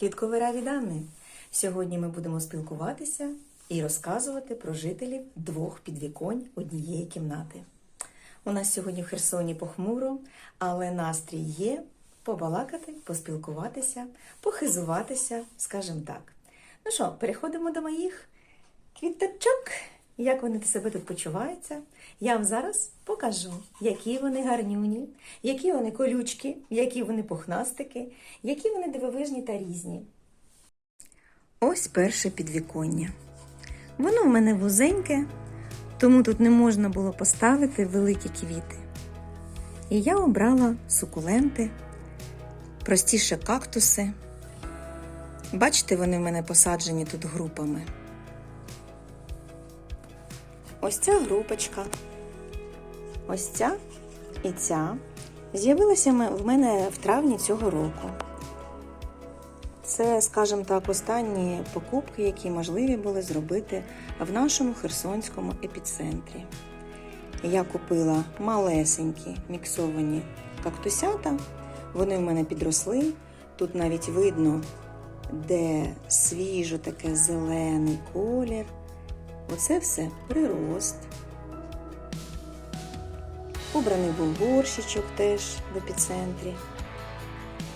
Квітковий рай від Анни. Сьогодні ми будемо спілкуватися і розказувати про жителів двох підвіконь однієї кімнати. У нас сьогодні в Херсоні похмуро, але настрій є побалакати, поспілкуватися, похизуватися, скажімо так. Ну що, переходимо до моїх квіточок. Як вони себе тут почуваються? Я вам зараз покажу, які вони гарнюні, які вони колючки, які вони пухнастики, які вони дивовижні та різні. Ось перше підвіконня. Воно в мене вузеньке, тому тут не можна було поставити великі квіти. І я обрала сукуленти, простіше кактуси. Бачите, вони в мене посаджені тут групами. Ось ця групочка, ось ця і ця з'явилася в мене в травні цього року. Це, скажімо так, останні покупки, які можливі були зробити в нашому херсонському епіцентрі. Я купила малесенькі міксовані кактусята, вони в мене підросли. Тут навіть видно, де свіжо таке зелений колір. Оце все прирост. Убраний був горщичок теж в епіцентрі.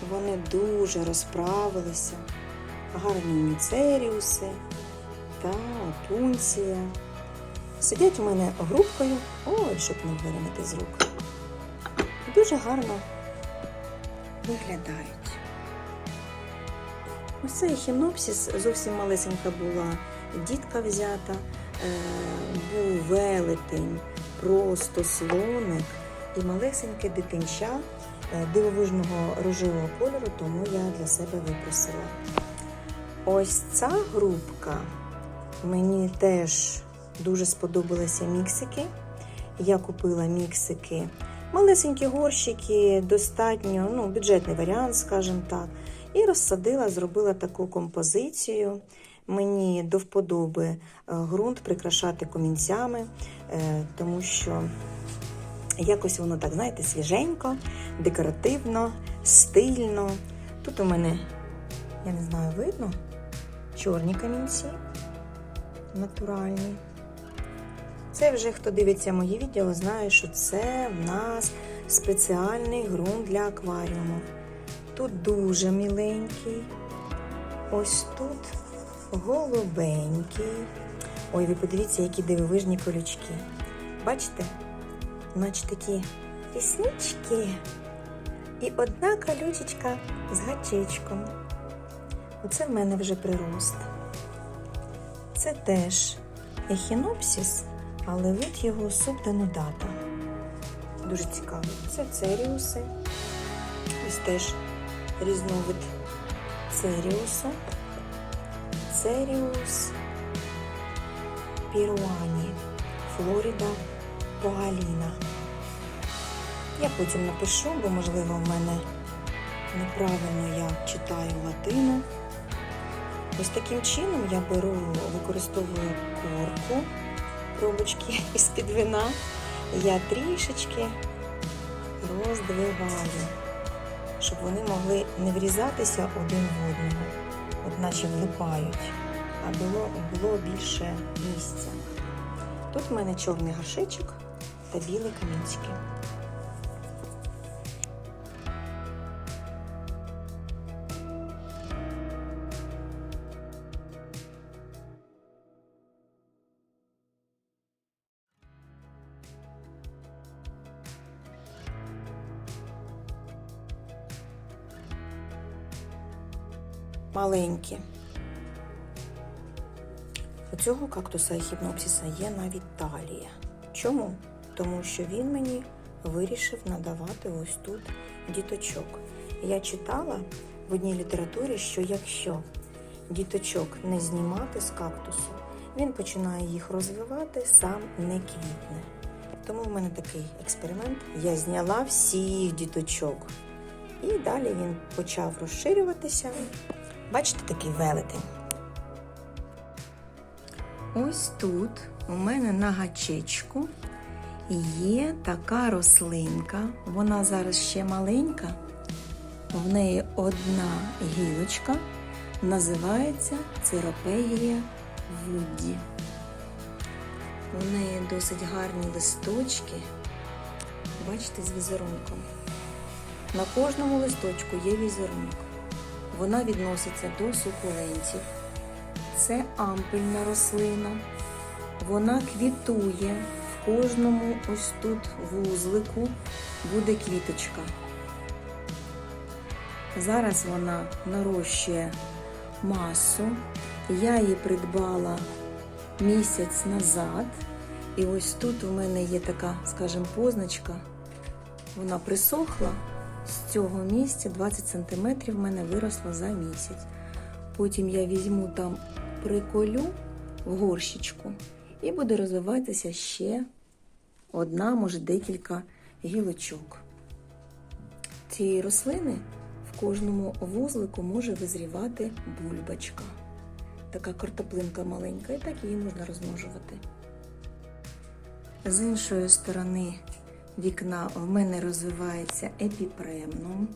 Вони дуже розправилися. Гарні міцеріуси та опунція. Сидять у мене групкою, ой, щоб не виринути з рук. Дуже гарно виглядають. Ось цей хінопсіс зовсім малесенька була дітка взята, був велетень, просто слоник і малесеньке дитинча е, дивовижного рожевого кольору, тому я для себе випросила. Ось ця групка мені теж дуже сподобалися міксики. Я купила міксики. Малесенькі горщики, достатньо ну, бюджетний варіант, скажімо так. І розсадила, зробила таку композицію. Мені до вподоби ґрунт прикрашати комінцями, тому що якось воно так, знаєте, свіженько, декоративно, стильно. Тут у мене, я не знаю, видно, чорні камінці натуральні. Це вже хто дивиться мої відео, знає, що це в нас спеціальний ґрунт для акваріуму. Тут дуже міленький. Ось тут голубенький. Ой, ви подивіться, які дивовижні колючки. Бачите? Наче такі піснички. І одна колючечка з гачечком. Оце в мене вже прирост. Це теж ехінопсіс, але вид його субденудата. Дуже цікаво. Це церіуси. Ось теж різновид церіусу. Церіус піруані, Флоріда Погаліна. Я потім напишу, бо, можливо, в мене неправильно я читаю латину. Ось таким чином я беру, використовую корку, пробочки із-під вина. Я трішечки роздвигаю, щоб вони могли не врізатися один в одного, от наче влипають, а було, було більше місця. Тут в мене чорний горшечок та білі камінчики. Маленькі. У цього кактуса хіпнопсиса є навіть талія. Чому? Тому що він мені вирішив надавати ось тут діточок. Я читала в одній літературі, що якщо діточок не знімати з кактусу, він починає їх розвивати, сам не квітне. Тому в мене такий експеримент. Я зняла всіх діточок. І далі він почав розширюватися. Бачите, такий велетень. Ось тут у мене на гачечку є така рослинка. Вона зараз ще маленька. В неї одна гілочка, Називається Церопегія Вудді. У неї досить гарні листочки. Бачите, з візерунком. На кожному листочку є візерунок. Вона відноситься до сукулентів. Це ампельна рослина. Вона квітує. В кожному ось тут вузлику буде квіточка. Зараз вона нарощує масу. Я її придбала місяць назад. І ось тут у мене є така, скажімо, позначка. Вона присохла. З цього місця 20 см в мене виросла за місяць. Потім я візьму там приколю в горщичку і буде розвиватися ще одна, може декілька гілочок. Цієї рослини в кожному вузлику може визрівати бульбочка. Така картоплинка маленька, і так її можна розмножувати. З іншої сторони вікна в мене розвивається епіпремнум,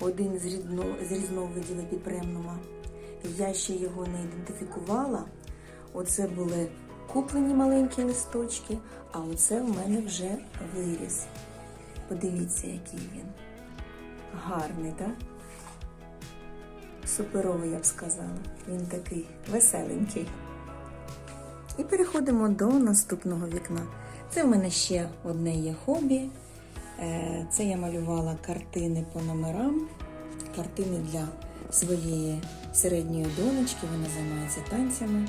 один з, рідно, з різновидів епіпремнума. Я ще його не ідентифікувала. Оце були куплені маленькі листочки, а оце в мене вже виріс. Подивіться, який він. Гарний, так? Суперовий, я б сказала. Він такий веселенький. І переходимо до наступного вікна. Це в мене ще одне є хобі. Е, Це я малювала картини по номерам, картини для своєї середньої донечки. Вона займається танцями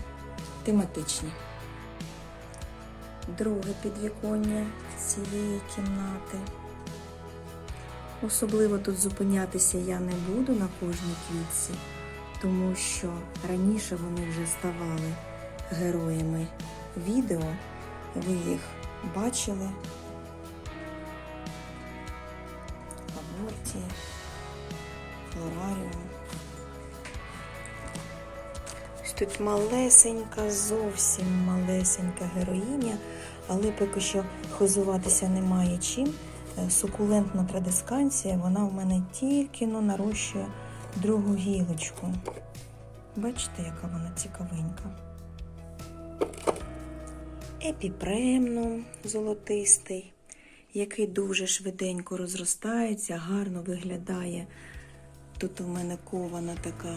тематичні. Друге підвіконня цієї кімнати. Особливо тут зупинятися я не буду на кожній квітці, тому що раніше вони вже ставали героями відео. Ви їх бачили. Аборті, флораріум. Ось тут малесенька, зовсім малесенька героїня, але поки що хизуватися немає чим. Е, Сукулентна традисканція, вона в мене тільки но нарощує другу гілочку. Бачите, яка вона цікавенька. Епіпремнум золотистий, який дуже швиденько розростається, гарно виглядає. Тут у мене кована така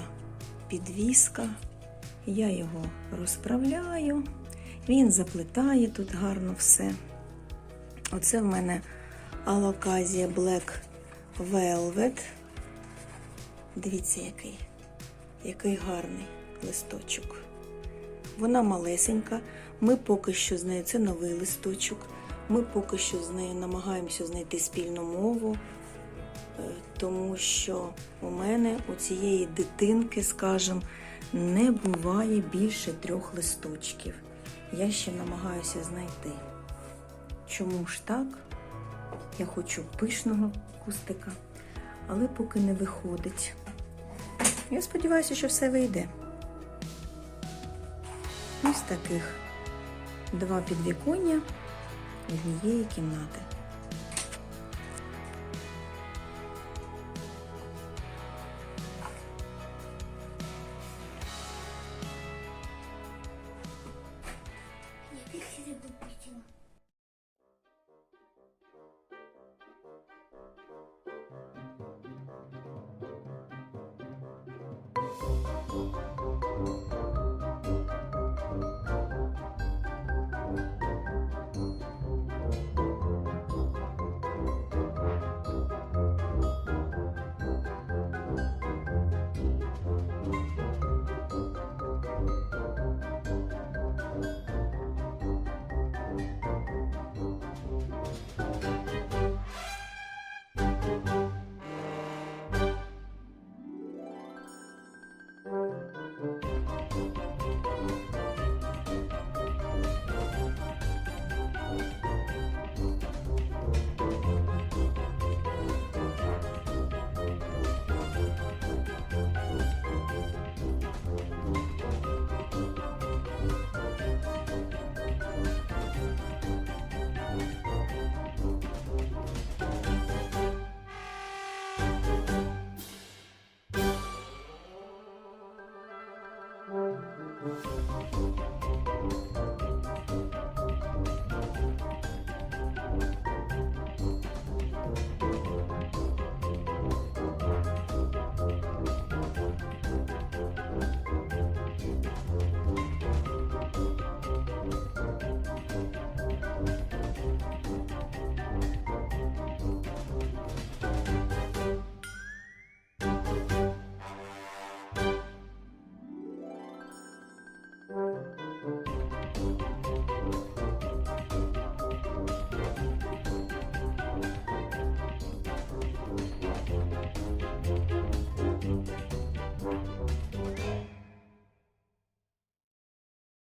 підвіска. Я його розправляю, він заплетає тут гарно все. Оце в мене алоказія Black Velvet. Дивіться, який, який гарний листочок. Вона малесенька. Ми поки що з нею, це новий листочок. Ми поки що з нею намагаємося знайти спільну мову, е, тому що у мене у цієї дитинки, скажімо, не буває більше трьох листочків. Я ще намагаюся знайти. Чому ж так? Я хочу пишного кустика, але поки не виходить. Я сподіваюся, що все вийде. Ось таких два підвіконня однієї кімнати.